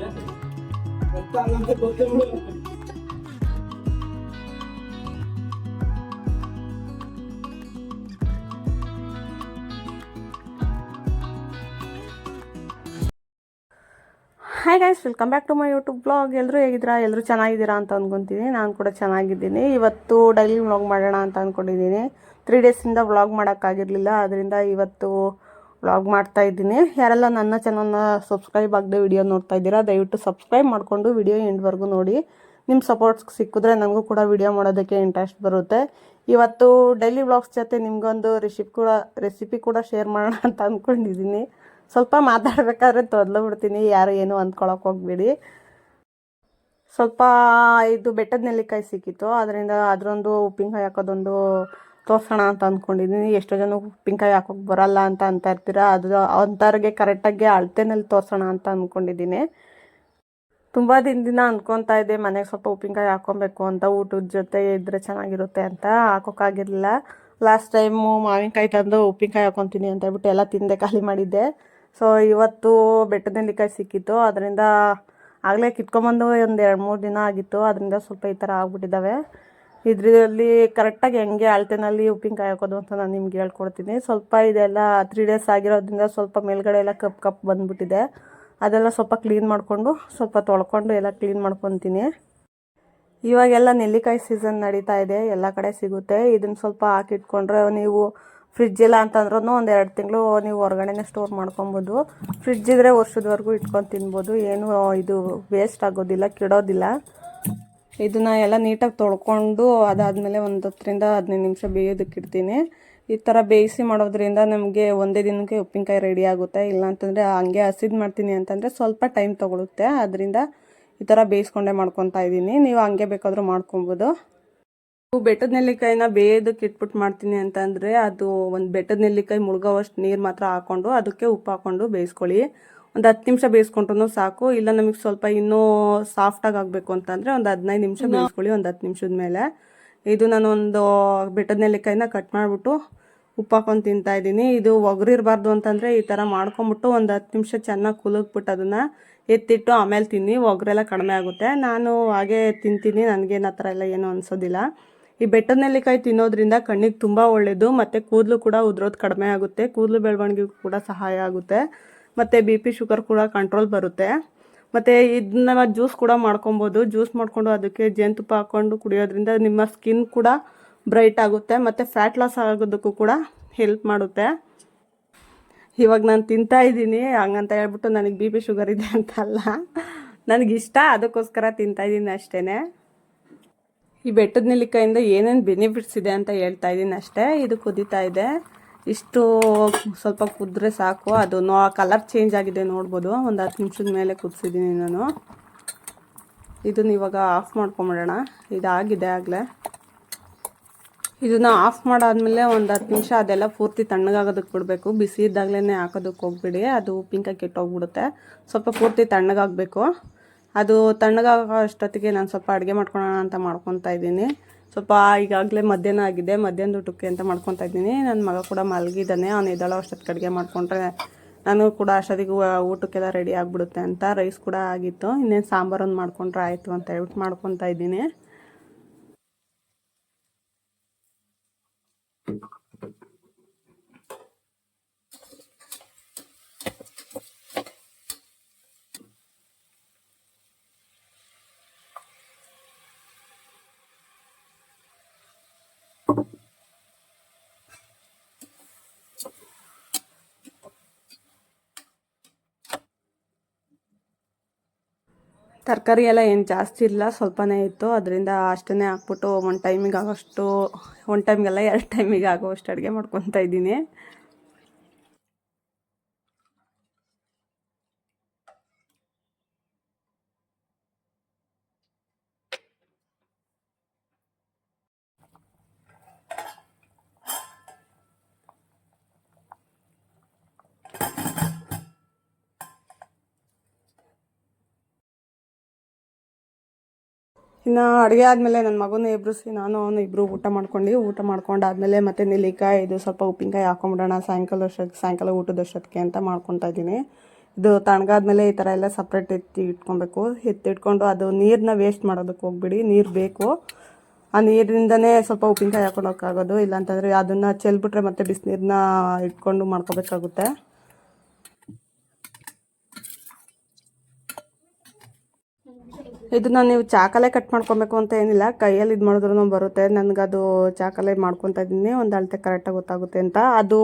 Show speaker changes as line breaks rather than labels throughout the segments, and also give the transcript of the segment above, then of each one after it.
Hi guys welcome back to my YouTube blog ಎಲ್ಲರೂ ಹೇಗಿದ್ದೀರಾ? ಎಲ್ಲರೂ ಚೆನ್ನಾಗಿದ್ದೀರಾ ಅಂತ ಅಂದ್ಕೊತೀನಿ ನಾನು ಕೂಡ ಚೆನ್ನಾಗಿದ್ದೀನಿ. ಇವತ್ತು ಡೈಲಿ ವ್ಲಾಗ್ ಮಾಡೋಣ ಅಂತ ಅಂದ್ಕೊಂಡಿದ್ದೀನಿ ತ್ರೀ ಡೇಸಿಂದ ವ್ಲಾಗ್ ಮಾಡೋಕ್ಕಾಗಿರಲಿಲ್ಲ. ಅದರಿಂದ ಇವತ್ತು ವ್ಲಾಗ್ ಮಾಡ್ತಾ ಇದ್ದೀನಿ. ಯಾರೆಲ್ಲ ನನ್ನ ಚಾನಲ್ನ ಸಬ್ಸ್ಕ್ರೈಬ್ ಆಗದೆ ವಿಡಿಯೋ ನೋಡ್ತಾ ಇದ್ದೀರಾ, ದಯವಿಟ್ಟು ಸಬ್ಸ್ಕ್ರೈಬ್ ಮಾಡಿಕೊಂಡು ವಿಡಿಯೋ ಎಂಡ್ವರೆಗೂ ನೋಡಿ. ನಿಮ್ಮ ಸಪೋರ್ಟ್ಸ್ ಸಿಕ್ಕಿದ್ರೆ ನನಗೂ ಕೂಡ ವಿಡಿಯೋ ಮಾಡೋದಕ್ಕೆ ಇಂಟ್ರೆಸ್ಟ್ ಬರುತ್ತೆ. ಇವತ್ತು ಡೈಲಿ ವ್ಲಾಗ್ಸ್ ಜೊತೆ ನಿಮಗೊಂದು ರೆಸಿಪಿ ಕೂಡ ರೆಸಿಪಿ ಕೂಡ ಶೇರ್ ಮಾಡೋಣ ಅಂತ ಅಂದ್ಕೊಂಡಿದ್ದೀನಿ ಸ್ವಲ್ಪ ಮಾತಾಡ್ಬೇಕಾದ್ರೆ ತೊದಲು ಬಿಡ್ತೀನಿ, ಯಾರು ಏನು ಅಂದ್ಕೊಳಕ್ಕೆ ಹೋಗ್ಬೇಡಿ. ಸ್ವಲ್ಪ ಇದು ಬೆಟ್ಟದ ನೆಲ್ಲಿಕಾಯಿ ಸಿಕ್ಕಿತ್ತು, ಅದರಿಂದ ಅದರೊಂದು ಉಪ್ಪಿನಕಾಯಿ ಹಾಕೋದೊಂದು ತೋರ್ಸೋಣ ಅಂತ ಅಂದ್ಕೊಂಡಿದ್ದೀನಿ ಎಷ್ಟೋ ಜನ ಉಪ್ಪಿನಕಾಯಿ ಹಾಕೋಕೆ ಬರಲ್ಲ ಅಂತ ಅಂತ ಇರ್ತೀರ, ಅದು ಅಂಥವ್ರಿಗೆ ಕರೆಕ್ಟಾಗಿ ಅಳತೆನಲ್ಲಿ ತೋರ್ಸೋಣ ಅಂತ ಅಂದ್ಕೊಂಡಿದ್ದೀನಿ ತುಂಬ ದಿನದಿಂದ ಅಂದ್ಕೊತಾ ಇದ್ದೆ, ಮನೆಗೆ ಸ್ವಲ್ಪ ಉಪ್ಪಿನಕಾಯಿ ಹಾಕೊಬೇಕು ಅಂತ, ಊಟದ ಜೊತೆ ಇದ್ದರೆ ಚೆನ್ನಾಗಿರುತ್ತೆ ಅಂತ. ಹಾಕೋಕ್ಕಾಗಿರಲಿಲ್ಲ ಲಾಸ್ಟ್ ಟೈಮು ಮಾವಿನಕಾಯಿ ತಂದು ಉಪ್ಪಿನಕಾಯಿ ಹಾಕೊತೀನಿ ಅಂತ ಹೇಳ್ಬಿಟ್ಟು ಎಲ್ಲ ತಿಂದೆ, ಖಾಲಿ ಮಾಡಿದ್ದೆ. ಸೊ ಇವತ್ತು ಬೆಟ್ಟದ ನೆಲ್ಲಿಕಾಯಿ ಸಿಕ್ಕಿತ್ತು. ಅದರಿಂದ ಆಗಲೇ ಕಿತ್ಕೊಂಬಂದು ಒಂದು ಎರಡು ಮೂರು ದಿನ ಆಗಿತ್ತು. ಅದರಿಂದ ಸ್ವಲ್ಪ ಈ ಥರ ಆಗ್ಬಿಟ್ಟಿದ್ದಾವೆ ಇದರಲ್ಲಿ ಕರೆಕ್ಟಾಗಿ ಹೆಂಗೆ ಅಳತೆನಲ್ಲಿ ಉಪ್ಪಿನಕಾಯಿ ಹಾಕೋದು ಅಂತ ನಾನು ನಿಮ್ಗೆ ಹೇಳ್ಕೊಡ್ತೀನಿ. ಸ್ವಲ್ಪ ಇದೆಲ್ಲ ತ್ರೀ ಡೇಸ್ ಆಗಿರೋದ್ರಿಂದ ಸ್ವಲ್ಪ ಮೇಲ್ಗಡೆ ಎಲ್ಲ ಕಪ್ ಕಪ್ ಬಂದ್ಬಿಟ್ಟಿದೆ. ಅದೆಲ್ಲ ಸ್ವಲ್ಪ ಕ್ಲೀನ್ ಮಾಡಿಕೊಂಡು ಸ್ವಲ್ಪ ತೊಳ್ಕೊಂಡು ಎಲ್ಲ ಕ್ಲೀನ್ ಮಾಡ್ಕೊತೀನಿ. ಇವಾಗೆಲ್ಲ ನೆಲ್ಲಿಕಾಯಿ ಸೀಸನ್ ನಡೀತಾ ಇದೆ, ಎಲ್ಲ ಕಡೆ ಸಿಗುತ್ತೆ. ಇದನ್ನು ಸ್ವಲ್ಪ ಹಾಕಿಟ್ಕೊಂಡ್ರೆ ನೀವು ಫ್ರಿಜ್ ಇಲ್ಲ ಅಂತಂದ್ರೂ ಒಂದು ಎರಡು ತಿಂಗಳು ನೀವು ಹೊರಗಡೆನೆ ಸ್ಟೋರ್ ಮಾಡ್ಕೊಬೋದು. ಫ್ರಿಜ್ ಇದ್ದರೆ ವರ್ಷದವರೆಗೂ ಇಟ್ಕೊಂಡು ತಿನ್ಬೋದು. ಏನು ಇದು ವೇಸ್ಟ್ ಆಗೋದಿಲ್ಲ, ಕೆಡೋದಿಲ್ಲ. ಇದನ್ನ ಎಲ್ಲ ನೀಟಾಗಿ ತೊಳ್ಕೊಂಡು ಅದಾದಮೇಲೆ ಒಂದು ಹತ್ತರಿಂದ ಹದಿನೈದು ನಿಮಿಷ ಬೇಯೋದಕ್ಕೆ ಇಡ್ತೀನಿ. ಈ ಥರ ಬೇಯಿಸಿ ಮಾಡೋದ್ರಿಂದ ನಮಗೆ ಒಂದೇ ದಿನಕ್ಕೆ ಉಪ್ಪಿನಕಾಯಿ ರೆಡಿ ಆಗುತ್ತೆ. ಇಲ್ಲ ಅಂತಂದರೆ ಹಂಗೆ ಹಸಿದು ಮಾಡ್ತೀನಿ ಅಂತಂದರೆ ಸ್ವಲ್ಪ ಟೈಮ್ ತೊಗೊಳುತ್ತೆ. ಅದರಿಂದ ಈ ಥರ ಬೇಯಿಸ್ಕೊಂಡೆ ಮಾಡ್ಕೊತಾ ಇದ್ದೀನಿ. ನೀವು ಹಂಗೆ ಬೇಕಾದರೂ ಮಾಡ್ಕೊಬೋದು. ನೀವು ಬೆಟ್ಟದ ನೆಲ್ಲಿಕಾಯಿನ ಬೇಯೋದಕ್ಕೆ ಇಟ್ಬಿಟ್ಟು ಮಾಡ್ತೀನಿ ಅಂತಂದರೆ ಅದು ಒಂದು ಬೆಟ್ಟದ ನೆಲ್ಲಿಕಾಯಿ ಮುಳುಗೋವಷ್ಟು ನೀರು ಮಾತ್ರ ಹಾಕ್ಕೊಂಡು ಅದಕ್ಕೆ ಉಪ್ಪು ಹಾಕ್ಕೊಂಡು ಬೇಯಿಸ್ಕೊಳ್ಳಿ. ಒಂದು ಹತ್ತು ನಿಮಿಷ ಬೇಯಿಸ್ಕೊಂಡ್ರು ಸಾಕು. ಇಲ್ಲ ನಮಗೆ ಸ್ವಲ್ಪ ಇನ್ನೂ ಸಾಫ್ಟಾಗಿ ಆಗಬೇಕು ಅಂತಂದರೆ ಒಂದು ಹದಿನೈದು ನಿಮಿಷ ಬೇಯಿಸ್ಕೊಳ್ಳಿ ಒಂದು ಹತ್ತು ನಿಮಿಷದ ಮೇಲೆ. ಇದು ನಾನು ಒಂದು ಬೆಟ್ಟದ ನೆಲ್ಲಿಕಾಯಿನ ಕಟ್ ಮಾಡಿಬಿಟ್ಟು ಉಪ್ಪು ಹಾಕೊಂಡು ತಿಂತಾ ಇದ್ದೀನಿ. ಇದು ಒಗರಿರಬಾರ್ದು ಅಂತಂದರೆ ಈ ಥರ ಮಾಡ್ಕೊಂಬಿಟ್ಟು ಒಂದು ಹತ್ತು ನಿಮಿಷ ಚೆನ್ನಾಗಿ ಕುಲುಕ್ಬಿಟ್ಟು ಅದನ್ನು ಎತ್ತಿಟ್ಟು ಆಮೇಲೆ ತಿನ್ನಿ. ಒಗರೆಲ್ಲ ಕಡಿಮೆ ಆಗುತ್ತೆ. ನಾನು ಹಾಗೆ ತಿಂತೀನಿ. ನನಗೇನು ಆ ಥರ ಎಲ್ಲ ಏನು ಅನಿಸೋದಿಲ್ಲ. ಈ ಬೆಟ್ಟದ ನೆಲ್ಲಿಕಾಯಿ ತಿನ್ನೋದ್ರಿಂದ ಕಣ್ಣಿಗೆ ತುಂಬ ಒಳ್ಳೆಯದು ಮತ್ತು ಕೂದಲು ಕೂಡ ಉದುರೋದು ಕಡಿಮೆ ಆಗುತ್ತೆ. ಕೂದಲು ಬೆಳವಣಿಗೆಗೂ ಕೂಡ ಸಹಾಯ ಆಗುತ್ತೆ. ಮತ್ತು ಬಿ ಪಿ ಶುಗರ್ ಕೂಡ ಕಂಟ್ರೋಲ್ ಬರುತ್ತೆ. ಮತ್ತು ಇದನ್ನ ಜ್ಯೂಸ್ ಕೂಡ ಮಾಡ್ಕೊಬೋದು. ಜ್ಯೂಸ್ ಮಾಡಿಕೊಂಡು ಅದಕ್ಕೆ ಜೇನುತುಪ್ಪ ಹಾಕ್ಕೊಂಡು ಕುಡಿಯೋದ್ರಿಂದ ನಿಮ್ಮ ಸ್ಕಿನ್ ಕೂಡ ಬ್ರೈಟ್ ಆಗುತ್ತೆ. ಮತ್ತು ಫ್ಯಾಟ್ ಲಾಸ್ ಆಗೋದಕ್ಕೂ ಕೂಡ ಹೆಲ್ಪ್ ಮಾಡುತ್ತೆ. ಇವಾಗ ನಾನು ತಿಂತಾ ಇದ್ದೀನಿ. ಹಂಗಂತ ಹೇಳ್ಬಿಟ್ಟು ನನಗೆ ಬಿ ಪಿ ಶುಗರ್ ಇದೆ ಅಂತ ಅಲ್ಲ ನನಗಿಷ್ಟ ಅದಕ್ಕೋಸ್ಕರ ತಿಂತಾ ಇದ್ದೀನಿ ಅಷ್ಟೇ ಈ ಬೆಟ್ಟದ ನೆಲ್ಲಿಕಾಯಿಂದ ಏನೇನು ಬೆನಿಫಿಟ್ಸ್ ಇದೆ ಅಂತ ಹೇಳ್ತಾ ಇದ್ದೀನಿ ಅಷ್ಟೇ. ಇದು ಕುದೀತಾ ಇದೆ. ಇಷ್ಟು ಸ್ವಲ್ಪ ಕುದ್ರೆ ಸಾಕು. ಅದು ನೋ ಕಲರ್ ಚೇಂಜ್ ಆಗಿದೆ ನೋಡ್ಬೋದು. ಒಂದು ಹತ್ತು ನಿಮಿಷದ ಮೇಲೆ ಕುದಿಸಿದ್ದೀನಿ ನಾನು. ಇದನ್ನ ಇವಾಗ ಆಫ್ ಮಾಡ್ಕೊಂಬಿಡೋಣ. ಇದಾಗಿದೆ ಆಗಲೇ. ಇದನ್ನು ಆಫ್ ಮಾಡಾದ್ಮೇಲೆ ಒಂದು ಹತ್ತು ನಿಮಿಷ ಅದೆಲ್ಲ ಪೂರ್ತಿ ತಣ್ಣಗಾಗೋದಕ್ಕೆ ಬಿಡಬೇಕು. ಬಿಸಿ ಇದ್ದಾಗಲೇ ಹಾಕೋದಕ್ಕೆ ಹೋಗ್ಬಿಡಿ. ಅದು ಉಪ್ಪಿನಕಾಯಿ ಕೆಟ್ಟೋಗ್ಬಿಡುತ್ತೆ. ಸ್ವಲ್ಪ ಪೂರ್ತಿ ತಣ್ಣಗಾಗಬೇಕು. ಅದು ತಣ್ಣಗಾಗೋ ಅಷ್ಟೊತ್ತಿಗೆ ನಾನು ಸ್ವಲ್ಪ ಅಡುಗೆ ಮಾಡ್ಕೊಳ್ಳೋಣ ಅಂತ ಮಾಡ್ಕೊತಾ ಇದ್ದೀನಿ. ಸ್ವಲ್ಪ ಈಗಾಗಲೇ ಮಧ್ಯಾಹ್ನ ಆಗಿದೆ, ಮಧ್ಯಾಹ್ನದ ಊಟಕ್ಕೆ ಅಂತ ಮಾಡ್ಕೊತಾ ಇದ್ದೀನಿ. ನನ್ನ ಮಗ ಕೂಡ ಮಲಗಿದ್ದಾನೆ, ಅವನು ಎದ್ದಾಳೋ ಅಷ್ಟೊತ್ತಿಗೆ ಅಡುಗೆ ಮಾಡಿಕೊಂಡ್ರೆ ನಾನು ಕೂಡ ಅಷ್ಟೊತ್ತಿಗೆ ಊಟಕ್ಕೆಲ್ಲ ರೆಡಿ ಆಗಿಬಿಡುತ್ತೆ ಅಂತ ರೈಸ್ ಕೂಡ ಆಗಿತ್ತು. ಇನ್ನೇನು ಸಾಂಬಾರೊಂದು ಮಾಡ್ಕೊಂಡ್ರೆ ಆಯಿತು ಅಂತ ಹೇಳ್ಬಿಟ್ಟು ಮಾಡ್ಕೊತಾ ಇದ್ದೀನಿ. ತರಕಾರಿ ಎಲ್ಲ ಏನು ಜಾಸ್ತಿ ಇಲ್ಲ, ಸ್ವಲ್ಪನೇ ಇತ್ತು. ಅದರಿಂದ ಅಷ್ಟನ್ನೇ ಹಾಕ್ಬಿಟ್ಟು ಒಂದು ಟೈಮಿಗೆ ಆಗೋಷ್ಟು, ಒಂದು ಟೈಮಿಗೆಲ್ಲ ಎರಡು ಟೈಮಿಗೆ ಆಗೋಷ್ಟು ಅಡುಗೆ ಮಾಡ್ಕೊತಾ ಇದ್ದೀನಿ. ಇನ್ನು ಅಡುಗೆ ಆದಮೇಲೆ ನನ್ನ ಮಗನ ಎಬ್ರಿಸಿ, ನಾನು ಅವನು ಇಬ್ಬರು ಊಟ ಮಾಡ್ಕೊಂಡು, ಊಟ ಮಾಡ್ಕೊಂಡಾದ್ಮೇಲೆ ಮತ್ತೆ ನೆಲ್ಲಿಕಾಯಿ, ಇದು ಸ್ವಲ್ಪ ಉಪ್ಪಿನಕಾಯಿ ಹಾಕೊಂಬಿಡೋಣ, ಸಾಯಂಕಾಲ ಅಷ್ಟೊತ್ತಿಗೆ ಸಾಯಂಕಾಲ ಊಟದ ಅಷ್ಟೊತ್ತಿಗೆ ಅಂತ ಮಾಡ್ಕೊತಾ ಇದ್ದೀನಿ. ಇದು ತಣ್ಣಗಾದ್ಮೇಲೆ ಈ ಥರ ಎಲ್ಲ ಸಪ್ರೇಟ್ ಎತ್ತಿ ಇಟ್ಕೊಬೇಕು. ಎತ್ತಿಟ್ಕೊಂಡು ಅದು ನೀರನ್ನ ವೇಸ್ಟ್ ಮಾಡೋದಕ್ಕೆ ಹೋಗ್ಬಿಡಿ, ನೀರು ಬೇಕು. ಆ ನೀರಿಂದನೇ ಸ್ವಲ್ಪ ಉಪ್ಪಿನಕಾಯಿ ಹಾಕೊಳೋಕ್ಕಾಗೋದು, ಇಲ್ಲಾಂತಂದರೆ ಅದನ್ನು ಚೆಲ್ಬಿಟ್ರೆ ಮತ್ತೆ ಬಿಸಿನೀರನ್ನ ಇಟ್ಕೊಂಡು ಮಾಡ್ಕೋಬೇಕಾಗುತ್ತೆ. ಇದನ್ನ ನೀವು ಚಾಕಲೆ ಕಟ್ ಮಾಡ್ಕೊಬೇಕು ಅಂತ ಏನಿಲ್ಲ, ಕೈಯಲ್ಲಿ ಇದು ಮಾಡಿದ್ರೂ ಬರುತ್ತೆ. ನನಗದು ಚಾಕಲೆ ಮಾಡ್ಕೊತಾ ಇದ್ದೀನಿ, ಒಂದು ಅಳತೆ ಕರೆಕ್ಟಾಗಿ ಗೊತ್ತಾಗುತ್ತೆ ಅಂತ. ಅದು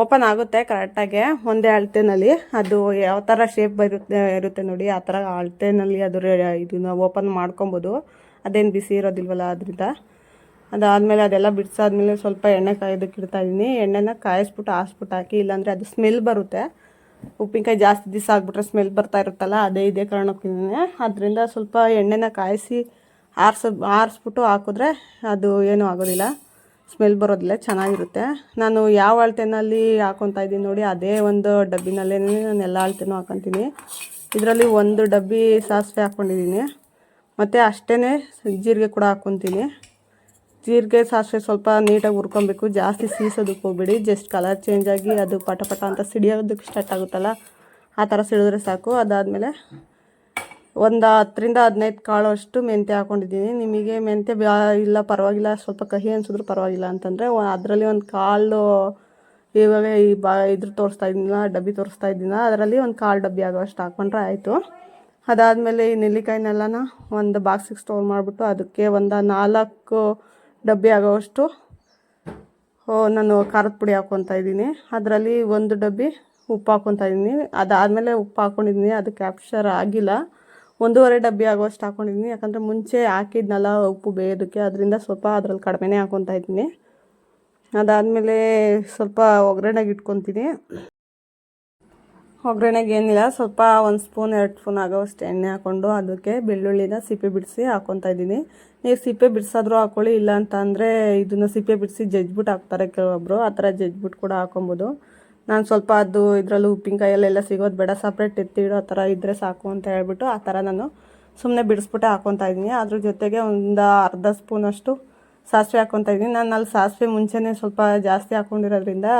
ಓಪನ್ ಆಗುತ್ತೆ ಕರೆಕ್ಟಾಗಿ ಒಂದೇ ಅಳತೆನಲ್ಲಿ. ಅದು ಯಾವ ಥರ ಶೇಪ್ ಬರುತ್ತೆ, ಇರುತ್ತೆ ನೋಡಿ, ಆ ಥರ ಅಳತೆನಲ್ಲಿ ಅದು ಇದನ್ನ ಓಪನ್ ಮಾಡ್ಕೊಬೋದು. ಅದೇನು ಬಿಸಿ ಇರೋದಿಲ್ವಲ್ಲ ಅದರಿಂದ. ಅದಾದಮೇಲೆ ಅದೆಲ್ಲ ಬಿಡಿಸಾದ್ಮೇಲೆ ಸ್ವಲ್ಪ ಎಣ್ಣೆ ಕಾಯೋದಕ್ಕೆ ಇಡ್ತಾ ಇದ್ದೀನಿ. ಎಣ್ಣೆನ ಕಾಯಿಸ್ಬಿಟ್ಟು, ಹಾಸ್ಬಿಟ್ಟು ಹಾಕಿ, ಇಲ್ಲಾಂದರೆ ಅದು ಸ್ಮೆಲ್ ಬರುತ್ತೆ. ಉಪ್ಪಿನಕಾಯಿ ಜಾಸ್ತಿ ದಿವಸ ಆಗ್ಬಿಟ್ರೆ ಸ್ಮೆಲ್ ಬರ್ತಾ ಇರುತ್ತಲ್ಲ, ಅದೇ ಇದೇ ಕಾರಣಕ್ಕೆ ಅದರಿಂದ ಸ್ವಲ್ಪ ಎಣ್ಣೆನ ಕಾಯಿಸಿ ಆರಿಸ, ಆರಿಸ್ಬಿಟ್ಟು ಹಾಕಿದ್ರೆ ಅದು ಏನೂ ಆಗೋದಿಲ್ಲ. ಸ್ಮೆಲ್ ಬರೋದಿಲ್ಲ, ಚೆನ್ನಾಗಿರುತ್ತೆ. ನಾನು ಯಾವ ಅಳತೆನಲ್ಲಿ ಹಾಕೊತಾ ಇದ್ದೀನಿ ನೋಡಿ, ಅದೇ ಒಂದು ಡಬ್ಬಿನಲ್ಲೇ ನಾನು ಎಲ್ಲ ಅಳತೆನೂ ಹಾಕೊತೀನಿ. ಇದರಲ್ಲಿ ಒಂದು ಡಬ್ಬಿ ಸಾಸಿವೆ ಹಾಕ್ಕೊಂಡಿದ್ದೀನಿ ಮತ್ತು ಅಷ್ಟೇ ಜೀರಿಗೆ ಕೂಡ ಹಾಕ್ಕೊತೀನಿ ಜೀರಿಗೆ ಸಾಸಿವೆ ಸ್ವಲ್ಪ ನೀಟಾಗಿ ಹುರ್ಕೊಬೇಕು. ಜಾಸ್ತಿ ಸೀಸೋದಕ್ಕೆ ಹೋಗ್ಬಿಡಿ. ಜಸ್ಟ್ ಕಲರ್ ಚೇಂಜ್ ಆಗಿ ಅದು ಪಟ ಪಟ ಅಂತ ಸಿಡಿಯೋದಕ್ಕೆ ಸ್ಟಾರ್ಟ್ ಆಗುತ್ತಲ್ಲ, ಆ ಥರ ಸಿಡಿದ್ರೆ ಸಾಕು. ಅದಾದಮೇಲೆ ಒಂದು ಹತ್ತರಿಂದ ಹದಿನೈದು ಕಾಳು ಅಷ್ಟು ಮೆಂತ್ಯ ಹಾಕೊಂಡಿದ್ದೀನಿ. ನಿಮಗೆ ಮೆಂತ್ಯ ಬ್ಯಾ, ಇಲ್ಲ ಪರವಾಗಿಲ್ಲ, ಸ್ವಲ್ಪ ಕಹಿ ಅನಿಸಿದ್ರು ಪರವಾಗಿಲ್ಲ ಅಂತಂದರೆ ಅದರಲ್ಲಿ ಒಂದು ಕಾಳು ಇವಾಗ ಈ ಬಾ, ಇದ್ರ ತೋರಿಸ್ತಾ ಇದ್ದೀನ ಡಬ್ಬಿ ತೋರಿಸ್ತಾ ಇದ್ದೀನ ಅದರಲ್ಲಿ ಒಂದು ಕಾಳು ಡಬ್ಬಿ ಆಗೋಷ್ಟು ಹಾಕ್ಕೊಂಡ್ರೆ ಆಯಿತು. ಅದಾದಮೇಲೆ ಈ ನೆಲ್ಲಿಕಾಯಿನೆಲ್ಲನ ಒಂದು ಬಾಕ್ಸಿಗೆ ಸ್ಟೋರ್ ಮಾಡಿಬಿಟ್ಟು ಅದಕ್ಕೆ ಒಂದು ನಾಲ್ಕು ಡಬ್ಬಿ ಆಗೋವಷ್ಟು ನಾನು ಖಾರದ ಪುಡಿ ಹಾಕ್ಕೊತಾ ಇದ್ದೀನಿ. ಅದರಲ್ಲಿ ಒಂದು ಡಬ್ಬಿ ಉಪ್ಪು ಹಾಕ್ಕೊತಾ ಇದ್ದೀನಿ. ಅದಾದಮೇಲೆ ಉಪ್ಪು ಹಾಕ್ಕೊಂಡಿದ್ದೀನಿ ಅದು ಕ್ಯಾಪ್ಚರ್ ಆಗಿಲ್ಲ. ಒಂದೂವರೆ ಡಬ್ಬಿ ಆಗೋಷ್ಟು ಹಾಕ್ಕೊಂಡಿದ್ದೀನಿ ಯಾಕಂದರೆ ಮುಂಚೆ ಹಾಕಿದ್ನಲ್ಲ ಉಪ್ಪು ಬೇಯೋದಕ್ಕೆ. ಅದರಿಂದ ಸ್ವಲ್ಪ ಅದ್ರಲ್ಲಿ ಕಡಿಮೆನೇ ಹಾಕ್ಕೊತಾ ಇದ್ದೀನಿ. ಅದಾದಮೇಲೆ ಸ್ವಲ್ಪ ಒಗ್ಗರಣೆಗೆ ಇಟ್ಕೊತೀನಿ ಒಗ್ಗರಣೆಗೆ ಏನಿಲ್ಲ, ಸ್ವಲ್ಪ ಒಂದು ಸ್ಪೂನ್, ಎರಡು ಸ್ಪೂನ್ ಆಗೋವಷ್ಟು ಎಣ್ಣೆ ಹಾಕ್ಕೊಂಡು ಅದಕ್ಕೆ ಬೆಳ್ಳುಳ್ಳಿನ ಸಿಪ್ಪೆ ಬಿಡಿಸಿ ಹಾಕ್ಕೊತಾ ಇದ್ದೀನಿ. ನೀವು ಸಿಪ್ಪೆ ಬಿಡಿಸಾದ್ರೂ ಹಾಕ್ಕೊಳ್ಳಿ ಇಲ್ಲ ಅಂತಂದರೆ ಇದನ್ನು ಸಿಪ್ಪೆ ಬಿಡಿಸಿ ಜಜ್ಬಿಟ್ಟು ಹಾಕ್ತಾರೆ ಕೆಲವೊಬ್ಬರು ಆ ಥರ ಜಜ್ಬಿಟ್ಟು ಕೂಡ ಹಾಕೊಬೋದು. ನಾನು ಸ್ವಲ್ಪ ಅದು ಇದರಲ್ಲೂ ಉಪ್ಪಿನಕಾಯಲ್ಲೆಲ್ಲ ಸಿಗೋದು ಬೇಡ ಸಪ್ರೇಟ್ ಎತ್ತಿಡೋ ಥರ ಇದ್ದರೆ ಸಾಕು ಅಂತ ಹೇಳ್ಬಿಟ್ಟು ಆ ಥರ ನಾನು ಸುಮ್ಮನೆ ಬಿಡಿಸ್ಬಿಟ್ಟೆ ಹಾಕ್ಕೊತಾ ಇದ್ದೀನಿ. ಅದ್ರ ಜೊತೆಗೆ ಒಂದು ಅರ್ಧ ಸ್ಪೂನಷ್ಟು ಸಾಸಿವೆ ಹಾಕ್ಕೊತಾ ಇದ್ದೀನಿ. ನಾನು ಅಲ್ಲಿ ಸಾಸಿವೆ ಮುಂಚೆನೇ ಸ್ವಲ್ಪ ಜಾಸ್ತಿ ಹಾಕ್ಕೊಂಡಿರೋದ್ರಿಂದ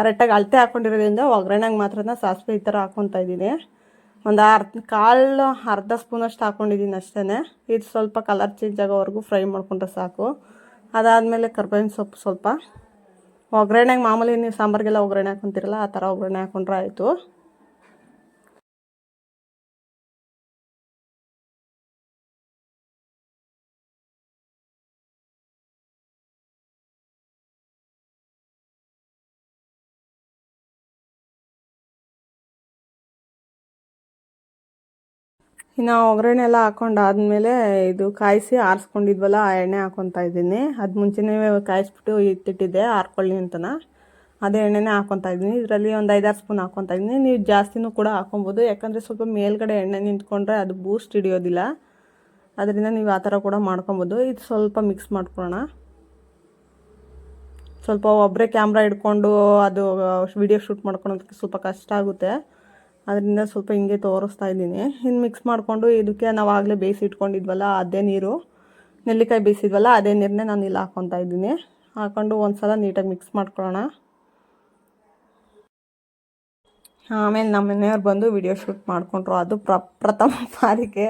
ಕರೆಕ್ಟಾಗಿ ಅಳತೆ ಹಾಕ್ಕೊಂಡಿರೋದ್ರಿಂದ ಒಗ್ಗರಣೆಗೆ ಮಾತ್ರ ಸಾಸಿವೆ ಈ ಥರ ಹಾಕ್ಕೊತಾ ಇದ್ದೀನಿ. ಒಂದು ಅರ್ಧ, ಕಾಲು ಅರ್ಧ ಸ್ಪೂನಷ್ಟು ಹಾಕ್ಕೊಂಡಿದ್ದೀನಿ ಅಷ್ಟೇ ಇದು ಸ್ವಲ್ಪ ಕಲರ್ ಚೇಂಜ್ ಆಗೋವರೆಗೂ ಫ್ರೈ ಮಾಡಿಕೊಂಡ್ರೆ ಸಾಕು. ಅದಾದಮೇಲೆ ಕರ್ಬೇವಿನ ಸೊಪ್ಪು ಸ್ವಲ್ಪ. ಒಗ್ಗರಣೆಗೆ ಮಾಮೂಲಿ ನೀವು ಸಾಂಬಾರಿಗೆಲ್ಲ ಒಗ್ಗರಣೆ ಹಾಕೊತೀರಲ್ಲ, ಆ ಥರ ಒಗ್ಗರಣೆ ಹಾಕ್ಕೊಂಡ್ರೆ ಆಯಿತು. ಇನ್ನು ಒಗ್ಗರಣೆ ಎಲ್ಲ ಹಾಕೊಂಡಾದ್ಮೇಲೆ ಇದು ಕಾಯಿಸಿ ಆರಿಸ್ಕೊಂಡಿದ್ವಲ್ಲ, ಆ ಎಣ್ಣೆ ಹಾಕೊತಾ ಇದ್ದೀನಿ. ಅದು ಮುಂಚೆನೇ ಕಾಯಿಸ್ಬಿಟ್ಟು ಇತ್ತಿಟ್ಟಿದ್ದೆ ಆರ್ಕೊಳ್ಳಿ ಅಂತನ. ಅದೇ ಎಣ್ಣೆನೇ ಹಾಕೊತಾ ಇದ್ದೀನಿ. ಇದರಲ್ಲಿ ಒಂದು ಐದಾರು ಸ್ಪೂನ್ ಹಾಕೊತಾ ಇದ್ದೀನಿ. ನೀವು ಜಾಸ್ತಿನೂ ಕೂಡ ಹಾಕೊಬೋದು. ಯಾಕಂದರೆ ಸ್ವಲ್ಪ ಮೇಲ್ಗಡೆ ಎಣ್ಣೆ ನಿಂತ್ಕೊಂಡ್ರೆ ಅದು ಬೂಸ್ಟ್ ಹಿಡಿಯೋದಿಲ್ಲ. ಅದರಿಂದ ನೀವು ಆ ಥರ ಕೂಡ ಮಾಡ್ಕೊಬೋದು. ಇದು ಸ್ವಲ್ಪ ಮಿಕ್ಸ್ ಮಾಡ್ಕೊಳ್ಳೋಣ. ಸ್ವಲ್ಪ ಒಬ್ಬರೇ ಕ್ಯಾಮ್ರಾ ಹಿಡ್ಕೊಂಡು ಅದು ವಿಡಿಯೋ ಶೂಟ್ ಮಾಡ್ಕೊಳೋದಕ್ಕೆ ಸ್ವಲ್ಪ ಕಷ್ಟ ಆಗುತ್ತೆ. ಅದರಿಂದ ಸ್ವಲ್ಪ ಹಿಂಗೆ ತೋರಿಸ್ತಾ ಇದ್ದೀನಿ. ಇನ್ನು ಮಿಕ್ಸ್ ಮಾಡಿಕೊಂಡು ಇದಕ್ಕೆ ನಾವು ಆಗಲೇ ಬೇಯಿಸಿ ಇಟ್ಕೊಂಡಿದ್ವಲ್ಲ, ಅದೇ ನೀರು. ನೆಲ್ಲಿಕಾಯಿ ಬೇಯಿಸಿದ್ವಲ್ಲ, ಅದೇ ನೀರನ್ನೇ ನಾನು ಇಲ್ಲಿ ಹಾಕ್ಕೊತಾ ಇದ್ದೀನಿ. ಹಾಕ್ಕೊಂಡು ಒಂದು ಸಲ ನೀಟಾಗಿ ಮಿಕ್ಸ್ ಮಾಡ್ಕೊಳ್ಳೋಣ. ಆಮೇಲೆ ನಮ್ಮ ಮನೆಯವ್ರು ಬಂದು ವಿಡಿಯೋ ಶೂಟ್ ಮಾಡಿಕೊಂಡ್ರು. ಅದು ಪ್ರ, ಪ್ರಥಮ ಬಾರಿಗೆ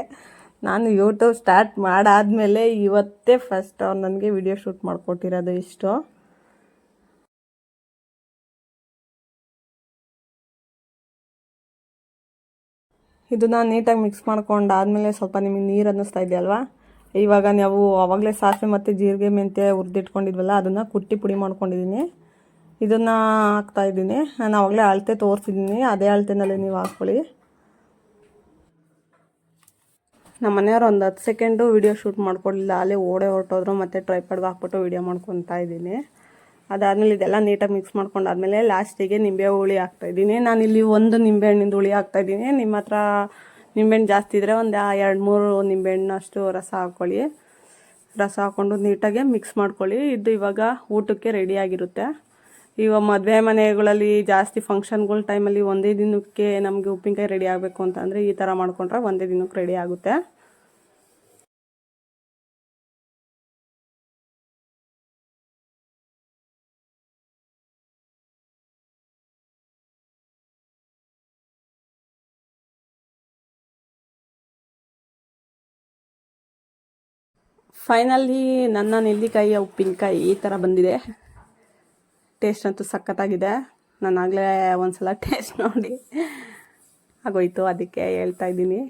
ನಾನು ಯೂಟ್ಯೂಬ್ ಸ್ಟಾರ್ಟ್ ಮಾಡಾದಮೇಲೆ ಇವತ್ತೇ ಫಸ್ಟ್ ಅವ್ರು ನನಗೆ ವಿಡಿಯೋ ಶೂಟ್ ಮಾಡಿಕೊಟ್ಟಿರೋದು ಇಷ್ಟು. ಇದನ್ನು ನೀಟಾಗಿ ಮಿಕ್ಸ್ ಮಾಡ್ಕೊಂಡು ಆದಮೇಲೆ ಸ್ವಲ್ಪ ನಿಮಗೆ ನೀರು ಅನ್ನಿಸ್ತಾ ಇದೆಯಲ್ವಾ? ಇವಾಗ ನಾವು ಆವಾಗಲೇ ಸಾಸಿವೆ ಮತ್ತು ಜೀರಿಗೆ, ಮೆಂತ್ಯ ಹುರಿದಿಟ್ಕೊಂಡಿದ್ವಲ್ಲ, ಅದನ್ನು ಕುಟ್ಟಿ ಪುಡಿ ಮಾಡ್ಕೊಂಡಿದ್ದೀನಿ ಇದನ್ನು ಹಾಕ್ತಾಯಿದ್ದೀನಿ ನಾನು ಆವಾಗಲೇ ಅಳತೆ ತೋರಿಸಿದ್ದೀನಿ ಅದೇ ಅಳತೆನಲ್ಲಿ ನೀವು ಹಾಕ್ಕೊಳ್ಳಿ. ನಮ್ಮ ಮನೆಯವ್ರು ಒಂದು ಹತ್ತು ಸೆಕೆಂಡು ವೀಡಿಯೋ ಶೂಟ್ ಮಾಡ್ಕೊಳ್ಳಿಲ್ಲ ಅಲ್ಲೇ ಓಡೆ ಹೊರಟೋದ್ರು, ಮತ್ತು ಟ್ರೈಪಾಡ್ಗೆ ಹಾಕ್ಬಿಟ್ಟು ವೀಡಿಯೋ ಮಾಡ್ಕೊತಾ ಇದ್ದೀನಿ. ಅದಾದಮೇಲೆ ಇದೆಲ್ಲ ನೀಟಾಗಿ ಮಿಕ್ಸ್ ಮಾಡ್ಕೊಂಡಾದ್ಮೇಲೆ ಲಾಸ್ಟಿಗೆ ನಿಂಬೆ ಹುಳಿ ನಾನು ಇಲ್ಲಿ ಒಂದು ನಿಂಬೆಹಣ್ಣಿಂದು ಹುಳಿ ಹಾಕ್ತಾಯಿದ್ದೀನಿ ನಿಮ್ಮ ಹತ್ರ ನಿಂಬೆಹಣ್ಣು ಜಾಸ್ತಿ ಇದ್ದರೆ ಒಂದು ಎರಡು, ಮೂರು ನಿಂಬೆಹಣ್ಣು ಅಷ್ಟು ರಸ ಹಾಕ್ಕೊಳ್ಳಿ ರಸ ಹಾಕ್ಕೊಂಡು ನೀಟಾಗೆ ಮಿಕ್ಸ್ ಮಾಡ್ಕೊಳ್ಳಿ. ಇದು ಇವಾಗ ಊಟಕ್ಕೆ ರೆಡಿಯಾಗಿರುತ್ತೆ ಇವಾಗ ಮದುವೆ ಮನೆಗಳಲ್ಲಿ ಜಾಸ್ತಿ ಫಂಕ್ಷನ್ಗಳ ಟೈಮಲ್ಲಿ ಒಂದೇ ದಿನಕ್ಕೆ ನಮಗೆ ಉಪ್ಪಿನಕಾಯಿ ರೆಡಿ ಆಗಬೇಕು ಅಂತಂದರೆ ಈ ಥರ ಮಾಡ್ಕೊಂಡ್ರೆ ಒಂದೇ ದಿನಕ್ಕೆ ರೆಡಿ ಆಗುತ್ತೆ. ಫೈನಲಿ ನನ್ನ ನೆಲ್ಲಿಕಾಯಿಯ ಉಪ್ಪಿನಕಾಯಿ ಈ ಥರ ಬಂದಿದೆ. ಟೇಸ್ಟ್ ಅಂತೂ ಸಖತ್ತಾಗಿದೆ. ನಾನು ಒಂದು ಸಲ ಟೇಸ್ಟ್ ನೋಡಿ. ಆಗೋಯ್ತು, ಅದಕ್ಕೆ ಹೇಳ್ತಾ ಇದ್ದೀನಿ.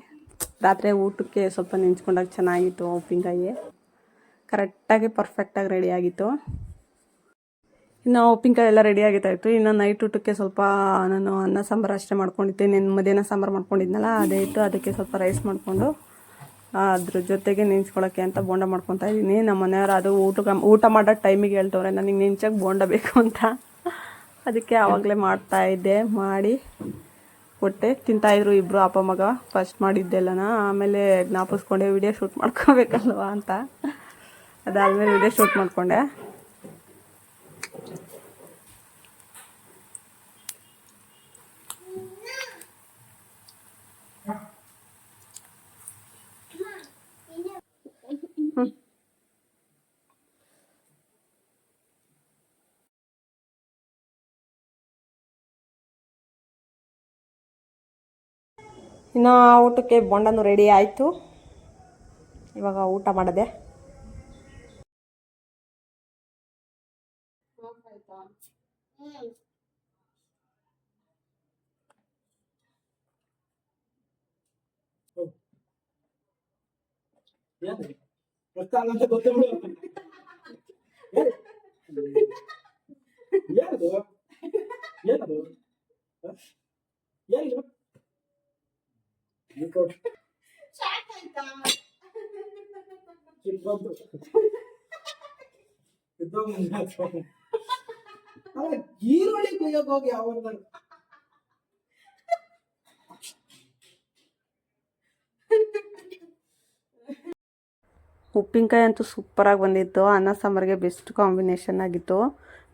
ರಾತ್ರಿ ಊಟಕ್ಕೆ ಸ್ವಲ್ಪ ನೆಂಚ್ಕೊಂಡಾಗ ಚೆನ್ನಾಗಿತ್ತು ಉಪ್ಪಿನಕಾಯಿ. ಕರೆಕ್ಟಾಗಿ ಪರ್ಫೆಕ್ಟಾಗಿ ರೆಡಿ ಆಗಿತ್ತು. ಇನ್ನು ಉಪ್ಪಿನಕಾಯಿ ಎಲ್ಲ ರೆಡಿ ಆಗಿತ್ತಾಯಿತು ಇನ್ನು ನೈಟ್ ಊಟಕ್ಕೆ ಸ್ವಲ್ಪ ನಾನು ಅನ್ನ ಸಾಂಬಾರು ಅಷ್ಟೇ ಮಾಡ್ಕೊಂಡಿದ್ದೆ. ನೆನ್ ಮಧ್ಯಾಹ್ನ ಸಾಂಬಾರು ಮಾಡ್ಕೊಂಡಿದ್ನಲ್ಲ, ಅದೇ ಇತ್ತು. ಅದಕ್ಕೆ ಸ್ವಲ್ಪ ರೈಸ್ ಮಾಡಿಕೊಂಡು ಅದ್ರ ಜೊತೆಗೆ ನೆಂಚ್ಕೊಳ್ಳೋಕ್ಕೆ ಅಂತ ಬೋಂಡ ಮಾಡ್ಕೊತಾ ಇದ್ದೀನಿ ನಮ್ಮ ಮನೆಯವ್ರು ಅದು ಊಟ ಊಟ ಮಾಡೋ ಟೈಮಿಗೆ ಹೇಳ್ತವ್ರೆ ನನಗೆ ನೆಂಚಕ್ಕೆ ಬೋಂಡ ಬೇಕು ಅಂತ. ಅದಕ್ಕೆ ಆವಾಗಲೇ ಮಾಡ್ತಾ ಇದ್ದೆ, ಮಾಡಿ ಕೊಟ್ಟೆ. ತಿಂತಾಯಿದ್ರು ಇಬ್ಬರು ಅಪ್ಪ, ಮಗ. ಫಸ್ಟ್ ಮಾಡಿದ್ದೆಲ್ಲನ ಆಮೇಲೆ ಜ್ಞಾಪಿಸ್ಕೊಂಡೆ, ವಿಡಿಯೋ ಶೂಟ್ ಮಾಡ್ಕೋಬೇಕಲ್ವ ಅಂತ. ಅದಾದಮೇಲೆ ವಿಡಿಯೋ ಶೂಟ್ ಮಾಡಿಕೊಂಡೆ. ಇನ್ನು ಊಟಕ್ಕೆ ಬೊಂಡನು ರೆಡಿ ಆಯಿತು. ಇವಾಗ ಊಟ ಮಾಡಿದೆ.
ಏನದು ಏನದು ಈರುಳ್ಳಿ ಕುಯ್ಯಕ್ ಹೋಗಿ
ಉಪ್ಪಿನಕಾಯಿ ಅಂತೂ ಸೂಪರಾಗಿ ಬಂದಿತ್ತು. ಅನ್ನ, ಸಾಂಬಾರ್ಗೆ ಬೆಸ್ಟ್ ಕಾಂಬಿನೇಷನ್ ಆಗಿತ್ತು.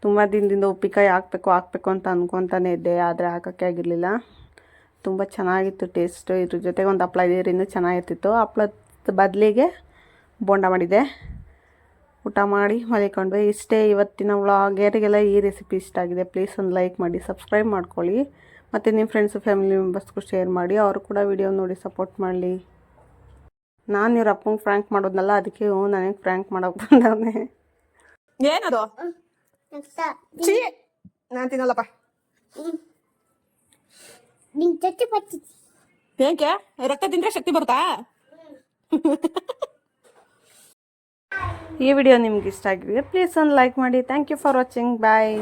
ತುಂಬ ದಿನದಿಂದ ಉಪ್ಪಿನಕಾಯಿ ಹಾಕ್ಬೇಕು ಹಾಕ್ಬೇಕು ಅಂತ ಅನ್ಕೊಂತಾನೆ ಇದ್ದೆ, ಆದರೆ ಹಾಕೋಕ್ಕೆ ಆಗಿರಲಿಲ್ಲ. ತುಂಬ ಚೆನ್ನಾಗಿತ್ತು ಟೇಸ್ಟು ಇದ್ರ ಜೊತೆಗೆ ಒಂದು ಹಪ್ಳ ಇದ್ರೆ ಇನ್ನೂ ಚೆನ್ನಾಗಿರ್ತಿತ್ತು. ಹಪ್ಳದ ಬದಲಿಗೆ ಬೋಂಡ ಮಾಡಿದೆ. ಊಟ ಮಾಡಿ ಮಲಿಕೊಂಡ್ವಿ. ಇಷ್ಟೇ ಇವತ್ತಿನ ವ್ಲಾಗ್ ಯಾರಿಗೆಲ್ಲ ಈ ರೆಸಿಪಿ ಇಷ್ಟ ಆಗಿದೆ ಪ್ಲೀಸ್ ಒಂದು ಲೈಕ್ ಮಾಡಿ ಸಬ್ಸ್ಕ್ರೈಬ್ ಮಾಡ್ಕೊಳ್ಳಿ. ಮತ್ತು ನಿಮ್ಮ ಫ್ರೆಂಡ್ಸು ಫ್ಯಾಮಿಲಿ ಮೆಂಬರ್ಸ್ಗೂ ಶೇರ್ ಮಾಡಿ. ಅವರು ಕೂಡ ವಿಡಿಯೋ ನೋಡಿ ಸಪೋರ್ಟ್ ಮಾಡಲಿ. ನಾನು ಇವ್ರ ಅಪ್ಪಂಗೆ ಫ್ರ್ಯಾಂಕ್ ಮಾಡೋದ್ನಲ್ಲ ಅದಕ್ಕೆ ಹ್ಞೂ ನನಗೆ ಫ್ರ್ಯಾಂಕ್ ಮಾಡೋಕೆ ಬಂದವನೆ. ಏನದು? ನಾನು ತಿನ್ನಲ್ಲಪ್ಪ.
ನಿನ್ ಜೊತೆ ಬರ್ತಿದ್ದಿ
ಏಕೆ? ರಕ್ತ ತಿಂದ್ರೆ ಶಕ್ತಿ ಬರುತ್ತಾ? ಈ ವಿಡಿಯೋ ನಿಮ್ಗೆ ಇಷ್ಟ ಆಗಿದೆ ಪ್ಲೀಸ್ ಒಂದು ಲೈಕ್ ಮಾಡಿ. Thank you for watching bye